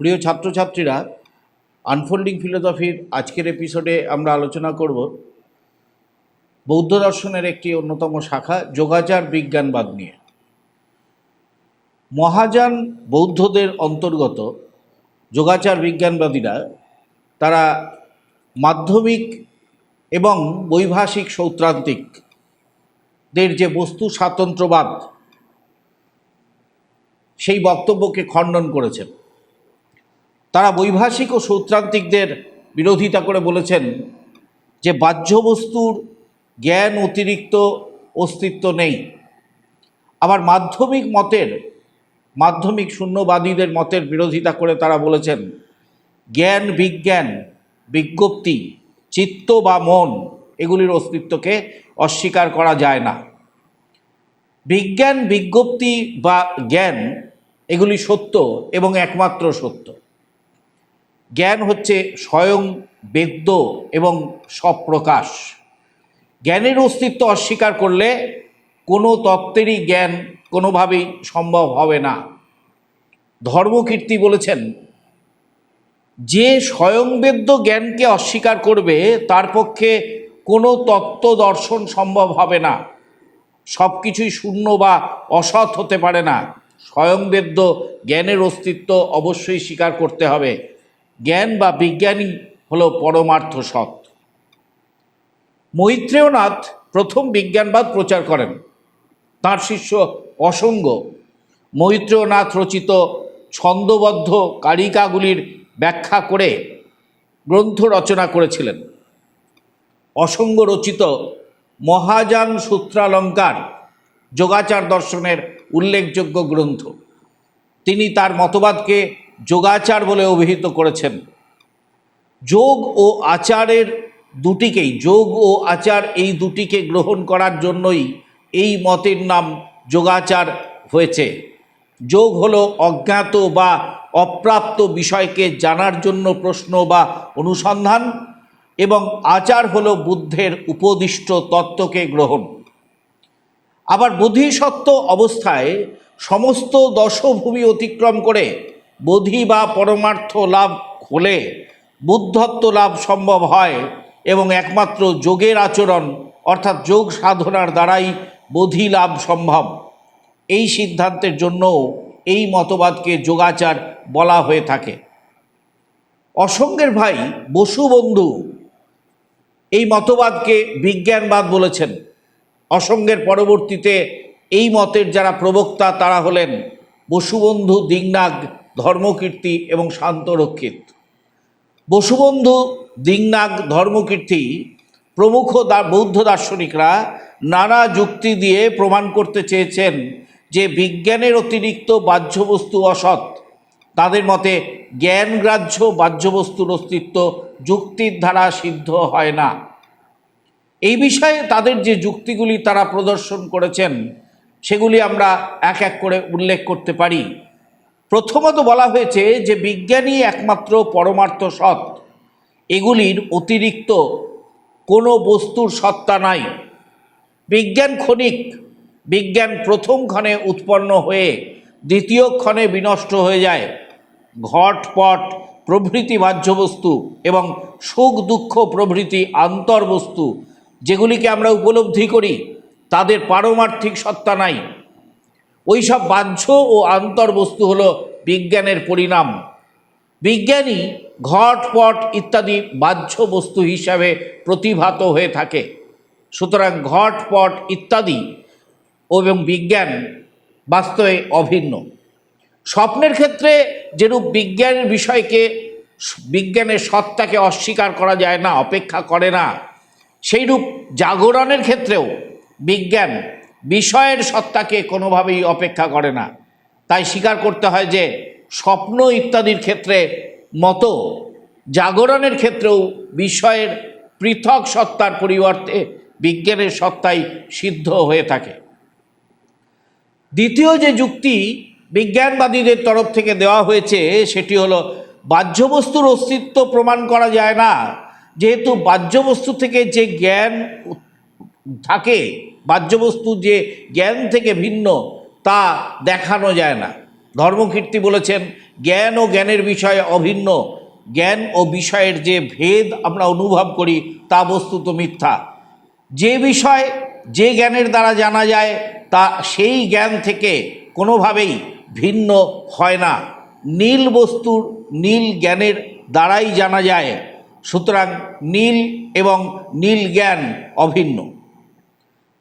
প্রিয় ছাত্রছাত্রীরা আনফোল্ডিং ফিলোসফির আজকের এপিসোডে আমরা আলোচনা করব বৌদ্ধ দর্শনের একটি অন্যতম শাখা, যোগাচার বিজ্ঞানবাদ নিয়ে। মহাযান বৌদ্ধদের অন্তর্গত যোগাচার বিজ্ঞানবাদীরা, তারা মাধ্যমিক এবং বৈভাষিক সৌত্রান্তিকদের যে বস্তু স্বাতন্ত্র্যবাদ সেই বক্তব্যকে খণ্ডন করেছেন। তারা বৈভাষিক ও সৌত্রান্তিকদের বিরোধিতা করে বলেছেন যে বাহ্যবস্তুর জ্ঞান অতিরিক্ত অস্তিত্ব নেই। আবার মাধ্যমিক মতের, মাধ্যমিক শূন্যবাদীদের মতের বিরোধিতা করে তারা বলেছেন, জ্ঞান বিজ্ঞান, বিজ্ঞপ্তি, চিত্ত বা মন এগুলির অস্তিত্বকে অস্বীকার করা যায় না। বিজ্ঞান, বিজ্ঞপ্তি বা জ্ঞান এগুলি সত্য এবং একমাত্র সত্য। জ্ঞান হচ্ছে স্বয়ং বেদ্য এবং সপ্রকাশ। জ্ঞানের অস্তিত্ব অস্বীকার করলে কোনো তত্ত্বেরই জ্ঞান কোনোভাবেই সম্ভব হবে না। ধর্মকীর্তি বলেছেন, যে স্বয়ংবেদ্য জ্ঞানকে অস্বীকার করবে, তার পক্ষে কোনো তত্ত্ব দর্শন সম্ভব হবে না। সব কিছুই শূন্য বা অসৎ হতে পারে না। স্বয়ংবেদ্য জ্ঞানের অস্তিত্ব অবশ্যই স্বীকার করতে হবে। জ্ঞান বা বিজ্ঞানী হলো পরমার্থ সৎ। মৈত্রেয়নাথ প্রথম বিজ্ঞানবাদ প্রচার করেন। তার শিষ্য অসঙ্গ। মৈত্রেয়নাথ রচিত ছন্দবদ্ধ কারিকাগুলির ব্যাখ্যা করে গ্রন্থ রচনা করেছিলেন। অসঙ্গ রচিত মহাযান সূত্রালঙ্কার যোগাচার দর্শনের উল্লেখযোগ্য গ্রন্থ। তিনি তার মতবাদকে যোগাচার বলে অভিহিত করেছেন। যোগ ও আচারের দুটিকেই, যোগ ও আচার এই দুটিকে গ্রহণ করার জন্যই এই মতের নাম যোগাচার হয়েছে। যোগ হলো অজ্ঞাত বা অপ্রাপ্ত বিষয়কে জানার জন্য প্রশ্ন বা অনুসন্ধান এবং আচার হলো বুদ্ধের উপদিষ্ট তত্ত্বকে গ্রহণ। আবার বোধিসত্ত্ব অবস্থায় সমস্ত দশভূমি অতিক্রম করে বোধি বা পরমার্থ লাভ হলে বুদ্ধত্ব লাভ সম্ভব হয় এবং একমাত্র যোগের আচরণ, অর্থাৎ যোগ সাধনার দ্বারাই বোধি লাভ সম্ভব। এই সিদ্ধান্তের জন্য এই মতবাদকে যোগাচার বলা হয়ে থাকে। অসঙ্গের ভাই বসুবন্ধু এই মতবাদকে বিজ্ঞানবাদ বলেছেন। অসঙ্গের পরবর্তীতে এই মতের যারা প্রবক্তা, তারা হলেন বসুবন্ধু দিংনাগ ধর্মকীর্তি এবং শান্তরক্ষিত। বসুবন্ধু দিংনাগ ধর্মকীর্তি প্রমুখ বৌদ্ধ দার্শনিকরা নানা যুক্তি দিয়ে প্রমাণ করতে চেয়েছেন যে বিজ্ঞানের অতিরিক্ত বাহ্যবস্তু অসৎ। তাদের মতে জ্ঞানগ্রাহ্য বাহ্যবস্তুর অস্তিত্ব যুক্তির দ্বারা সিদ্ধ হয় না। এই বিষয়ে তাদের যে যুক্তিগুলি তারা প্রদর্শন করেছেন, সেগুলি আমরা এক এক করে উল্লেখ করতে পারি। প্রথমত বলা হয়েছে যে বিজ্ঞানী একমাত্র পরমার্থ সৎ এগুলির অতিরিক্ত কোনো বস্তুর সত্তা নাই। বিজ্ঞান ক্ষণিক, বিজ্ঞান প্রথম ক্ষণে উৎপন্ন হয়ে দ্বিতীয় ক্ষণে বিনষ্ট হয়ে যায়। ঘটপট প্রভৃতি বাহ্যবস্তু এবং সুখ দুঃখ প্রভৃতি আন্তর্বস্তু যেগুলিকে আমরা উপলব্ধি করি, তাদের পারমার্থিক সত্তা নাই। ওই সব বাহ্য ও আন্তর্বস্তু হলো বিজ্ঞানের পরিণাম। বিজ্ঞানী ঘটপট ইত্যাদি বাহ্য বস্তু হিসাবে প্রতিভাত হয়ে থাকে। সুতরাং ঘটপট ইত্যাদি এবং বিজ্ঞান বাস্তবে অভিন্ন। স্বপ্নের ক্ষেত্রে যেরূপ বিজ্ঞানের বিষয়কে, বিজ্ঞানের সত্তাকে অস্বীকার করা যায় না, অপেক্ষা করে না সেইরূপ জাগরণের ক্ষেত্রেও বিজ্ঞান বিষয়ের সত্তাকে কোনোভাবেই অপেক্ষা করে না। তাই স্বীকার করতে হয় যে, স্বপ্ন ইত্যাদির ক্ষেত্রে মতো জাগরণের ক্ষেত্রেও বিষয়ের পৃথক সত্তার পরিবর্তে বিজ্ঞানের সত্তাই সিদ্ধ হয়ে থাকে। দ্বিতীয় যে যুক্তি বিজ্ঞানবাদীদের তরফ থেকে দেওয়া হয়েছে, সেটি হলো, বাহ্যবস্তুর অস্তিত্ব প্রমাণ করা যায় না। যেহেতু বাহ্যবস্তু থেকে যে জ্ঞান থাকে, বাহ্যবস্তু যে জ্ঞান থেকে ভিন্ন, তা দেখানো যায় না। ধর্মকীর্তি বলেছেন, জ্ঞান ও জ্ঞানের বিষয়ে অভিন্ন। জ্ঞান ও বিষয়ের যে ভেদ আমরা অনুভব করি, তা বস্তুত মিথ্যা। যে বিষয় যে জ্ঞানের দ্বারা জানা যায়, তা সেই জ্ঞান থেকে কোনোভাবেই ভিন্ন হয় না। নীল বস্তুর নীল জ্ঞানের দ্বারাই জানা যায়। সুতরাং নীল এবং নীল জ্ঞান অভিন্ন।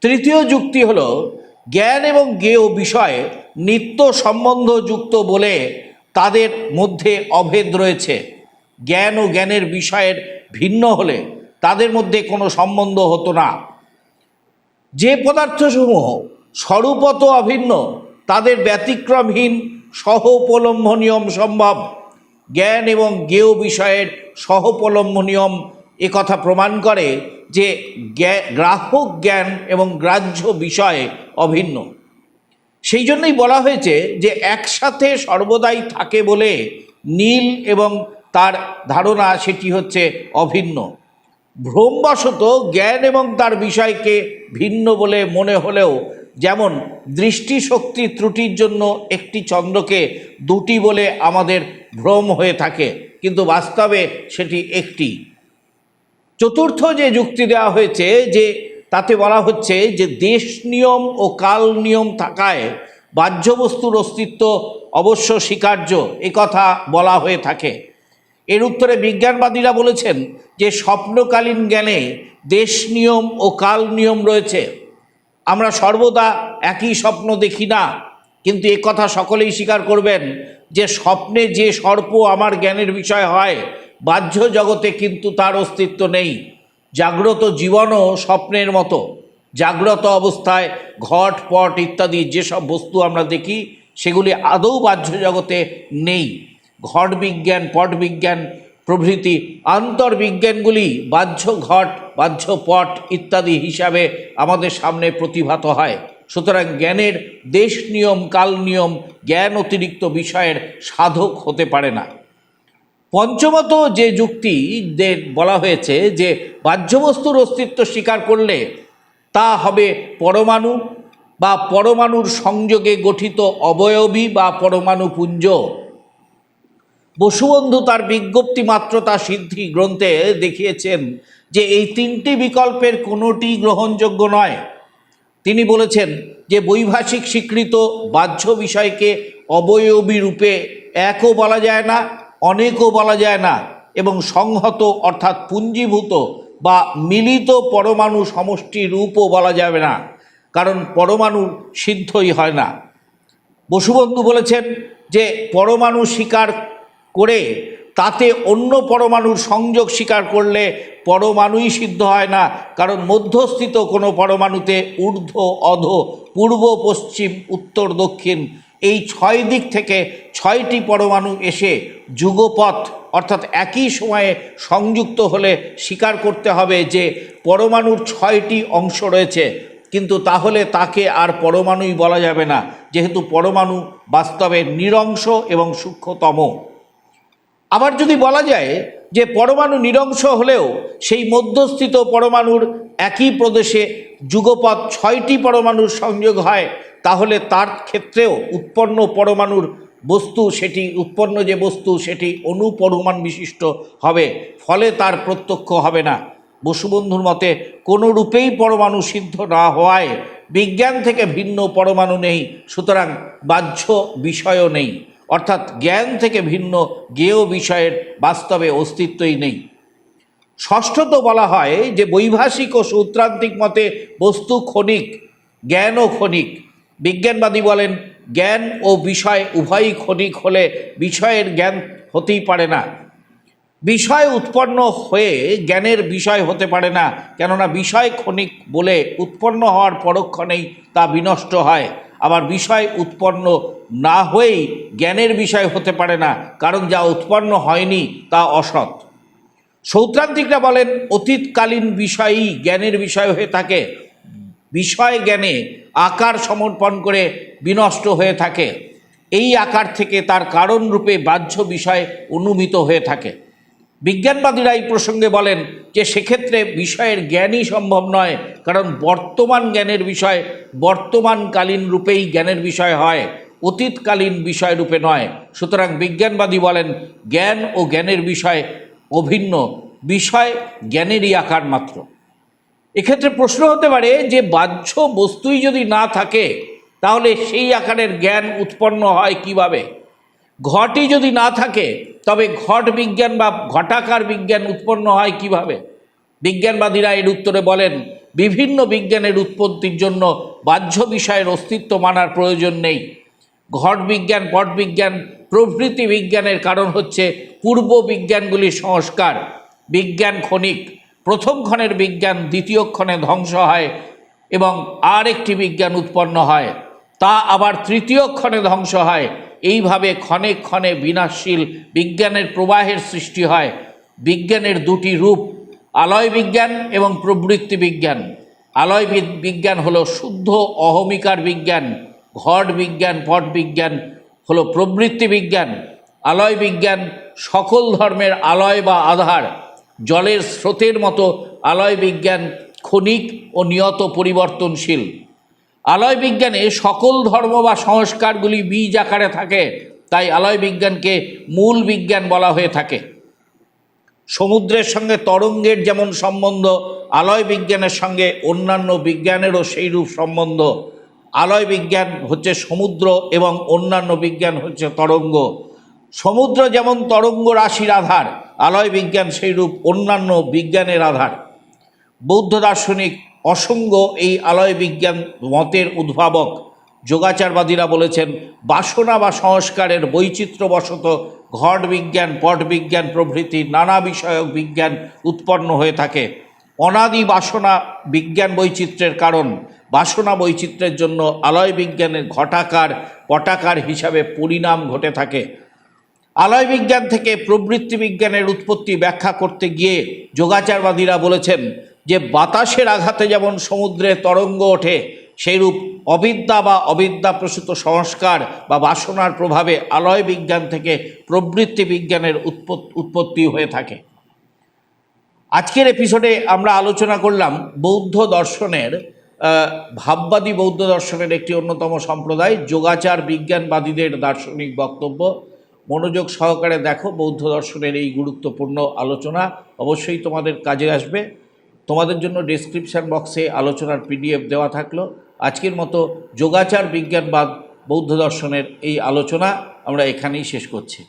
তৃতীয় যুক্তি হল, জ্ঞান এবং জ্ঞেয় বিষয় নিত্য সম্বন্ধযুক্ত বলে তাদের মধ্যে অভেদ রয়েছে। জ্ঞান ও জ্ঞানের বিষয়ের ভিন্ন হলে তাদের মধ্যে কোনো সম্বন্ধ হতো না। যে পদার্থসমূহ স্বরূপত অভিন্ন, তাদের ব্যতিক্রমহীন নিয়ম সম্ভব। জ্ঞান এবং জ্ঞেয় বিষয়ের সহোপলম্ব নিয়ম কথা প্রমাণ করে যে গ্রাহক জ্ঞান এবং গ্রাহ্য বিষয়ে অভিন্ন। সেই জন্যই বলা হয়েছে যে একসাথে সর্বদাই থাকে বলে নীল এবং তার ধারণা সেটি হচ্ছে অভিন্ন। ভ্রমবশত জ্ঞান এবং তার বিষয়কে ভিন্ন বলে মনে হলেও যেমন দৃষ্টিশক্তি ত্রুটির জন্য একটি চন্দ্রকে দুটি বলে আমাদের ভ্রম হয়ে থাকে, কিন্তু বাস্তবে সেটি একটি। চতুর্থ যে যুক্তি দেওয়া হয়েছে যে, তাতে বলা হচ্ছে যে দেশ নিয়ম ও কাল নিয়ম থাকায় বাহ্যবস্তুর অস্তিত্ব অবশ্য স্বীকার্য কথা বলা হয়ে থাকে। এর উত্তরে বিজ্ঞানবাদীরা বলেছেন যে স্বপ্নকালীন জ্ঞানে দেশ নিয়ম ও কাল নিয়ম রয়েছে। আমরা সর্বদা একই স্বপ্ন দেখি না। কিন্তু এ কথা সকলেই স্বীকার করবেন যে স্বপ্নে যে সর্প আমার জ্ঞানের বিষয় হয়, বাহ্য জগতে কিন্তু তার অস্তিত্ব নেই। জাগ্রত জীবনও স্বপ্নের মতো। জাগ্রত অবস্থায় ঘট, পট ইত্যাদি যেসব বস্তু আমরা দেখি, সেগুলি আদৌ বাহ্য জগতে নেই। ঘট বিজ্ঞান, পট বিজ্ঞান প্রভৃতি আন্তর্বিজ্ঞানগুলি বাহ্য ঘট বাহ্য পট ইত্যাদি হিসাবে আমাদের সামনে প্রতিভাত হয়। সুতরাং জ্ঞানের দেশ নিয়ম, কাল নিয়ম জ্ঞান অতিরিক্ত বিষয়ের সাধক হতে পারে না। পঞ্চমত যে যুক্তি বলা হয়েছে যে বাহ্যবস্তুর অস্তিত্ব স্বীকার করলে তা হবে পরমাণু বা পরমাণুর সংযোগে গঠিত অবয়বী বা পরমাণু পুঞ্জ। বসুবন্ধু তার বিজ্ঞপ্তি মাত্র তা সিদ্ধি গ্রন্থে দেখিয়েছেন। যে এই তিনটি বিকল্পের কোনোটি গ্রহণযোগ্য নয়। তিনি বলেছেন যে বৈভাষিক স্বীকৃত বাহ্য বিষয়কে অবয়বী রূপে একও বলা যায় না, অনেকও বলা যায় না এবং সংহত অর্থাৎ পুঞ্জীভূত বা মিলিত পরমাণু সমষ্টি রূপও বলা যাবে না, কারণ পরমাণু সিদ্ধই হয় না। বসুবন্ধু বলেছেন যে পরমাণু স্বীকার করে তাতে অন্য পরমাণুর সংযোগ স্বীকার করলে পরমাণুই সিদ্ধ হয় না, কারণ মধ্যস্থিত কোনো পরমাণুতে ঊর্ধ্ব, অধ, পূর্ব, পশ্চিম, উত্তর, দক্ষিণ এই ছয় দিক থেকে ছয়টি পরমাণু এসে যুগপথ অর্থাৎ একই সময়ে সংযুক্ত হলে স্বীকার করতে হবে যে পরমাণুর ছয়টি অংশ রয়েছে। কিন্তু তাহলে তাকে আর পরমাণুই বলা যাবে না, যেহেতু পরমাণু বাস্তবে নিরংশ এবং সূক্ষ্মতম। আবার যদি বলা যায় যে পরমাণু নিরংশ হলেও সেই মধ্যস্থিত পরমাণুর একই প্রদেশে যুগপথ ছয়টি পরমাণুর সংযোগ হয়, তাহলে তার ক্ষেত্রেও উৎপন্ন পরমাণুর বস্তু সেটি, উৎপন্ন যে বস্তু সেটি অনুপরমাণ বিশিষ্ট হবে, ফলে তার প্রত্যক্ষ হবে না। বসুবন্ধুর মতে কোনো রূপেই পরমাণু সিদ্ধ না হওয়ায় বিজ্ঞান থেকে ভিন্ন পরমাণু নেই, সুতরাং বাহ্য বিষয়ও নেই। অর্থাৎ জ্ঞান থেকে ভিন্ন জ্ঞেয় বিষয়ের বাস্তবে অস্তিত্বই নেই। ষষ্ঠত বলা হয় যে বৈভাষিক ও সূত্রান্তিক মতে বস্তু ক্ষণিক, জ্ঞান ও ক্ষণিক। বিজ্ঞানবাদী বলেন, জ্ঞান ও বিষয় উভয়ই ক্ষণিক হলে বিষয়ের জ্ঞান হতেই পারে না। বিষয় উৎপন্ন হয়ে জ্ঞানের বিষয় হতে পারে না, কেননা বিষয় ক্ষণিক বলে উৎপন্ন হওয়ার পরক্ষণেই তা বিনষ্ট হয়। আবার বিষয় উৎপন্ন না হয়েই জ্ঞানের বিষয় হতে পারে না, কারণ যা উৎপন্ন হয়নি তা অসৎ। সৌত্রান্তিকরা বলেন, অতীতকালীন বিষয়ই জ্ঞানের বিষয় হয়ে থাকে। বিষয় জ্ঞানে আকার সমর্পণ করে বিনষ্ট হয়ে থাকে। এই আকার থেকে তার কারণরূপে বাহ্য বিষয় অনুমিত হয়ে থাকে। বিজ্ঞানবাদীরা এই প্রসঙ্গে বলেন যে সেক্ষেত্রে বিষয়ের জ্ঞানই সম্ভব নয়, কারণ বর্তমান জ্ঞানের বিষয় বর্তমানকালীন রূপেই জ্ঞানের বিষয় হয়, অতীতকালীন বিষয় রূপে নয়। সুতরাং বিজ্ঞানবাদী বলেন, জ্ঞান ও জ্ঞানের বিষয় অভিন্ন, বিষয় জ্ঞানেরই আকার মাত্র। এক্ষেত্রে প্রশ্ন হতে পারে যে বাহ্য বস্তুই যদি না থাকে, তাহলে সেই আকারের জ্ঞান উৎপন্ন হয় কীভাবে? ঘটই যদি না থাকে, তবে ঘট বিজ্ঞান বা ঘটাকার বিজ্ঞান উৎপন্ন হয় কীভাবে? বিজ্ঞানবাদীরা এর উত্তরে বলেন, বিভিন্ন বিজ্ঞানের উৎপত্তির জন্য বাহ্য বিষয়ের অস্তিত্ব মানার প্রয়োজন নেই। ঘট বিজ্ঞান, পট বিজ্ঞান, প্রভৃতি বিজ্ঞানের কারণ হচ্ছে পূর্ব বিজ্ঞানগুলির সংস্কার। বিজ্ঞান ক্ষণিক, প্রথম ক্ষণের বিজ্ঞান দ্বিতীয় ক্ষণে ধ্বংস হয় এবং আর একটি বিজ্ঞান উৎপন্ন হয়। তা আবার তৃতীয় ক্ষণে ধ্বংস হয়। এইভাবে ক্ষণে ক্ষণে বিনাশশীল বিজ্ঞানের প্রবাহের সৃষ্টি হয়। বিজ্ঞানের দুটি রূপ, আলয় বিজ্ঞান এবং প্রবৃত্তি বিজ্ঞান। আলয় বিজ্ঞান হলো শুদ্ধ অহমিকার বিজ্ঞান, ঘট বিজ্ঞান, পট বিজ্ঞান হলো প্রবৃত্তি বিজ্ঞান। আলয় বিজ্ঞান সকল ধর্মের আলয় বা আধার। জলের স্রোতের মতো আলয় বিজ্ঞান ক্ষণিক ও নিয়ত পরিবর্তনশীল। আলয় বিজ্ঞানে সকল ধর্ম বা সংস্কারগুলি বীজ আকারে থাকে, তাই আলয় বিজ্ঞানকে মূল বিজ্ঞান বলা হয়ে থাকে। সমুদ্রের সঙ্গে তরঙ্গের যেমন সম্বন্ধ, আলয় বিজ্ঞানের সঙ্গে অন্যান্য বিজ্ঞানেরও সেইরূপ সম্বন্ধ। আলয় বিজ্ঞান হচ্ছে সমুদ্র এবং অন্যান্য বিজ্ঞান হচ্ছে তরঙ্গ। সমুদ্র যেমন তরঙ্গ রাশির আধার, আলয় বিজ্ঞান সেইরূপ অন্যান্য বিজ্ঞানের আধার। বৌদ্ধ দার্শনিক অসঙ্গ এই আলয় বিজ্ঞান মতের উদ্ভাবক যোগাচারবাদীরা বলেছেন, বাসনা বা সংস্কারের বৈচিত্র্যবশত ঘট বিজ্ঞান, পট বিজ্ঞান প্রভৃতি নানা বিষয়ক বিজ্ঞান উৎপন্ন হয়ে থাকে। অনাদি বাসনা বিজ্ঞান বৈচিত্র্যের কারণ, বাসনা বৈচিত্র্যের জন্য আলয় বিজ্ঞানের ঘটাকার, পটাকার হিসাবে পরিণাম ঘটে থাকে। আলয় বিজ্ঞান থেকে প্রবৃত্তি বিজ্ঞানের উৎপত্তি ব্যাখ্যা করতে গিয়ে যোগাচারবাদীরা বলেছেন যে বাতাসের আঘাতে যেমন সমুদ্রে তরঙ্গ ওঠে, সেইরূপ অবিদ্যা বা অবিদ্যা প্রসূত সংস্কার বা বাসনার প্রভাবে আলয় বিজ্ঞান থেকে প্রবৃত্তি বিজ্ঞানের উৎপত- উৎপত্তি হয়ে থাকে। আজকের এপিসোডে আমরা আলোচনা করলাম বৌদ্ধ দর্শনের ভাববাদী বৌদ্ধ দর্শনের একটি অন্যতম সম্প্রদায়, যোগাচার বিজ্ঞানবাদীদের দার্শনিক বক্তব্য। মনোযোগ সহকারে দেখো বৌদ্ধ দর্শনের এই গুরুত্বপূর্ণ আলোচনা। অবশ্যই তোমাদের কাজে আসবে। তোমাদের জন্য ডিসক্রিপশান বক্সে আলোচনার পিডিএফ দেওয়া থাকল। আজকের মতো যোগাচার বিজ্ঞানবাদ, বৌদ্ধ দর্শনের এই আলোচনা আমরা এখানেই শেষ করছি।